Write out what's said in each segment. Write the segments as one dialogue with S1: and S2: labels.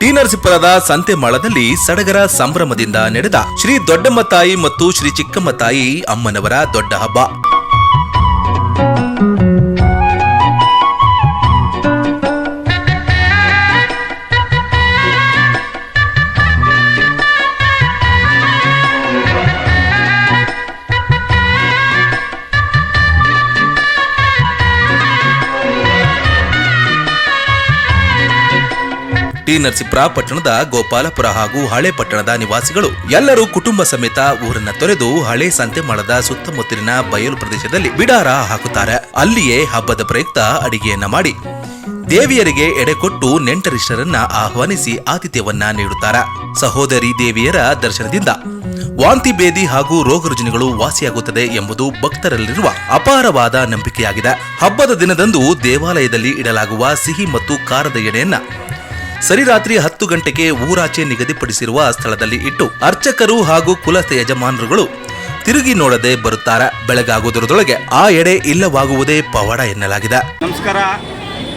S1: T ನರಸೀಪುರದ ಸಂತೆ ಸಡಗರ ಸಂಭ್ರಮದಿಂದ ನಡೆದ ಶ್ರೀ ದೊಡ್ಡಮ್ಮ ತಾಯಿ ಮತ್ತು ಶ್ರೀ ಚಿಕ್ಕಮ್ಮ ತಾಯಿ ಅಮ್ಮನವರ ದೊಡ್ಡ ಹಬ್ಬ. ಟಿ ನರಸೀಪುರ ಪಟ್ಟಣದ ಗೋಪಾಲಪುರ ಹಾಗೂ ಹಳೆ ಪಟ್ಟಣದ ನಿವಾಸಿಗಳು. ಎಲ್ಲರೂ ಕುಟುಂಬ ಸಮೇತ ಊರನ್ನ ತೊರೆದು ಹಳೆ ಸಂತೆಮಾಳದ ಸುತ್ತಮುತ್ತಲಿನ ಬಯಲು ಪ್ರದೇಶದಲ್ಲಿ ಬಿಡಾರ ಹಾಕುತ್ತಾರೆ. ಅಲ್ಲಿಯೇ ಹಬ್ಬದ ಪ್ರಯುಕ್ತ ಅಡಿಗೆಯನ್ನ ಮಾಡಿ. ದೇವಿಯರಿಗೆ ಎಡೆಕೊಟ್ಟು ನೆಂಟರಿಷ್ಟರನ್ನ ಆಹ್ವಾನಿಸಿ ಆತಿಥ್ಯವನ್ನ ನೀಡುತ್ತಾರೆ. ಸಹೋದರಿ ದೇವಿಯರ ದರ್ಶನದಿಂದ ವಾಂತಿ ಭೇದಿ ಹಾಗೂ ರೋಗ ರುಜಿನಗಳು ವಾಸಿಯಾಗುತ್ತದೆ ಎಂಬುದು ಭಕ್ತರಲ್ಲಿರುವ ಅಪಾರವಾದ ನಂಬಿಕೆಯಾಗಿದೆ. ಹಬ್ಬದ ದಿನದಂದು ದೇವಾಲಯದಲ್ಲಿ ಇಡಲಾಗುವ ಸಿಹಿ ಮತ್ತು ಖಾರದ ಎಡೆಯನ್ನ ಸರಿರಾತ್ರಿ ಹತ್ತು ಗಂಟೆಗೆ ಊರಾಚೆ ನಿಗದಿಪಡಿಸಿರುವ ಸ್ಥಳದಲ್ಲಿ ಇಟ್ಟು ಅರ್ಚಕರು ಹಾಗೂ ಕುಲಸ್ಥ ಯಜಮಾನರುಗಳು ತಿರುಗಿ ನೋಡದೆ ಬರುತ್ತಾರೆ. ಬೆಳಗಾಗುವುದರೊಳಗೆ ಆ ಎಡೆ ಇಲ್ಲವಾಗುವುದೇ ಪವಾಡ ಎನ್ನಲಾಗಿದೆ.
S2: ನಮಸ್ಕಾರ.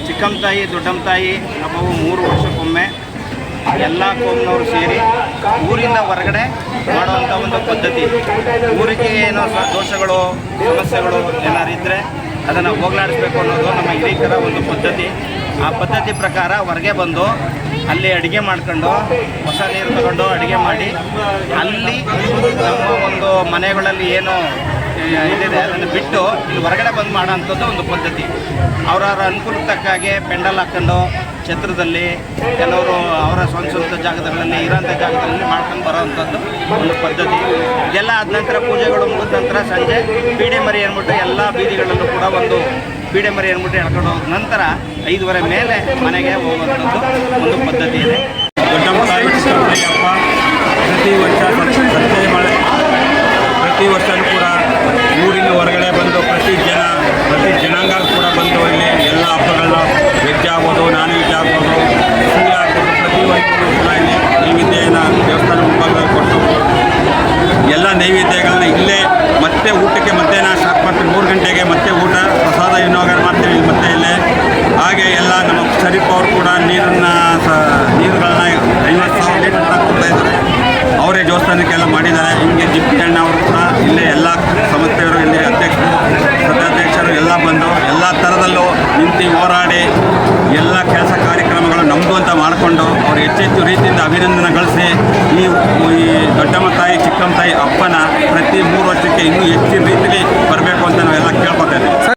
S2: ಚಿಕ್ಕಮ್ಮ ತಾಯಿ, ದೊಡ್ಡಮ್ಮ ತಾಯಿ ನಮ್ಮವು ಮೂರು ವರ್ಷಕ್ಕೊಮ್ಮೆ ಎಲ್ಲ ಕೋಮ್ನವರು ಸೇರಿ ಊರಿಂದ ಹೊರಗಡೆ ಮಾಡುವಂಥ ಒಂದು ಪದ್ಧತಿ. ಊರಿಗೆ ಏನೋ ದೋಷಗಳು, ಸಮಸ್ಯೆಗಳು ಏನಾರು ಇದ್ದರೆ ಅದನ್ನು ಹೋಗಲಾಡಿಸ್ಬೇಕು ಅನ್ನೋದು ನಮ್ಮ ಹಿರಿಯರ ಒಂದು ಪದ್ಧತಿ. ಆ ಪದ್ಧತಿ ಪ್ರಕಾರ ಹೊರಗೆ ಬಂದು ಅಲ್ಲಿ ಅಡುಗೆ ಮಾಡ್ಕೊಂಡು ಹೊಸ ನೀರು ತಗೊಂಡು ಅಡುಗೆ ಮಾಡಿ, ಅಲ್ಲಿ ನಮ್ಮ ಒಂದು ಮನೆಗಳಲ್ಲಿ ಏನು ಇದಿದೆ, ಅದನ್ನು ಬಿಟ್ಟು ಇಲ್ಲಿ ಹೊರಗಡೆ ಬಂದು ಮಾಡೋಂಥದ್ದು ಒಂದು ಪದ್ಧತಿ. ಅವರವರ ಅನುಕೂಲಕ್ಕೆ ತಕ್ಕಾಗೆ ಪೆಂಡಲ್ ಹಾಕ್ಕೊಂಡು ಛತ್ರದಲ್ಲಿ ಕೆಲವರು ಅವರ ಸ್ವಂತ ಸ್ವಂತ ಜಾಗದಲ್ಲಿ ಇರೋಂಥ ಜಾಗದಲ್ಲಿ ಮಾಡ್ಕೊಂಡು ಬರೋವಂಥದ್ದು ಒಂದು ಪದ್ಧತಿ. ಇದೆಲ್ಲ ಆದ ನಂತರ ಪೂಜೆಗಳು ಮುಗಿದ ನಂತರ ಸಂಜೆ ಬೀಡಿ ಮರಿ ಅಂದ್ಬಿಟ್ಟು ಎಲ್ಲ ಬೀದಿಗಳಲ್ಲೂ ಕೂಡ ಒಂದು ಪೀಡೆ ಮರಿ ಅಂದ್ಬಿಟ್ಟು ಎಳ್ಕೊಂಡು ಹೋದ ನಂತರ ಐದುವರೆ ಮೇಲೆ ಮನೆಗೆ ಹೋಗುವಂಥದ್ದು ಒಂದು ಪದ್ಧತಿ ಇದೆ.
S3: ಪ್ರತಿ ವರ್ಷ ಪ್ರತಿ ವರ್ಷವೂ ಕೂಡ ಊರಿನ ಹೊರಗಡೆ ಬಂದು ಪ್ರತಿ ಜನ ಪ್ರತಿ ಜನಾಂಗ ಕೂಡ ಬಂದು ಇಲ್ಲಿ ಎಲ್ಲ ಹಬ್ಬಗಳನ್ನ ವೆಜ್ ಆಗ್ಬೋದು ನಾನ್ ವೆಜ್ ಆಗ್ಬೋದು ಸಿಹಿ ಆಗ್ಬೋದು ಪ್ರತಿಯೊಂದು ಕೂಡ ಇಲ್ಲಿ ನೈವೇದ್ಯನ ದೇವಸ್ಥಾನ ಮುಂಭಾಗದಲ್ಲಿ ಕೊಟ್ಟು ಎಲ್ಲ ನೈವೇದ್ಯಗಳನ್ನ ಇಲ್ಲೇ ಮತ್ತೆ ಊಟಕ್ಕೆ ಮಧ್ಯಾಹ್ನ ಸ್ಟಾರ್ಟ್ ಮಾಡ್ತೀವಿ ಮೂರು ಗಂಟೆಗೆ ಮತ್ತೆ ಊಟ ಪ್ರಸಾದ ವಿನಿಯೋಗ ಮಾಡ್ತೀವಿ ಮತ್ತೆ ಇಲ್ಲೇ ಹಾಗೆ ಎಲ್ಲ ನಮ್ಮ ಶರೀಫ್ ಅವರು ಕೂಡ ನೀರನ್ನ ನೀರುಗಳನ್ನ ಕೊಡ್ತಾ ಅವರೇ ದೇವಸ್ಥಾನಕ್ಕೆಲ್ಲ ಮಾಡಿದ್ದಾರೆ. ಹಿಂಗೆ ಜಿಪ್ಪಿ ಅಣ್ಣ ಅವರು ಕೂಡ ಇಲ್ಲೇ ಎಲ್ಲ ಸಂಸ್ಥೆಯವರು ಇಲ್ಲಿ ಅಧ್ಯಕ್ಷರು ಸದಾಧ್ಯಕ್ಷರು ಎಲ್ಲ ಬಂದು ಎಲ್ಲ ಥರದಲ್ಲೂ ನಿಂತು ಹೋರಾಡಿ ಎಲ್ಲ ಕೆಲಸ ಕಾರ್ಯಕ್ರಮಗಳು ನಮ್ಮದು ಅಂತ ಮಾಡಿಕೊಂಡು ಅವರು ಹೆಚ್ಚೆಚ್ಚು ರೀತಿಯಿಂದ ಅಭಿನಂದನೆ ಗಳಿಸಿ ಈ ಈ ದೊಡ್ಡಮ್ಮ ತಾಯಿ, ಚಿಕ್ಕಮ್ಮ ತಾಯಿ ಅಪ್ಪನ ಪ್ರತಿ ಮೂರು ವರ್ಷಕ್ಕೆ ಇನ್ನೂ ಹೆಚ್ಚಿನ ರೀತಿಯಲ್ಲಿ ಬರಬೇಕು ಅಂತ ನಾವೆಲ್ಲ ಕೇಳ್ಕೊತಾ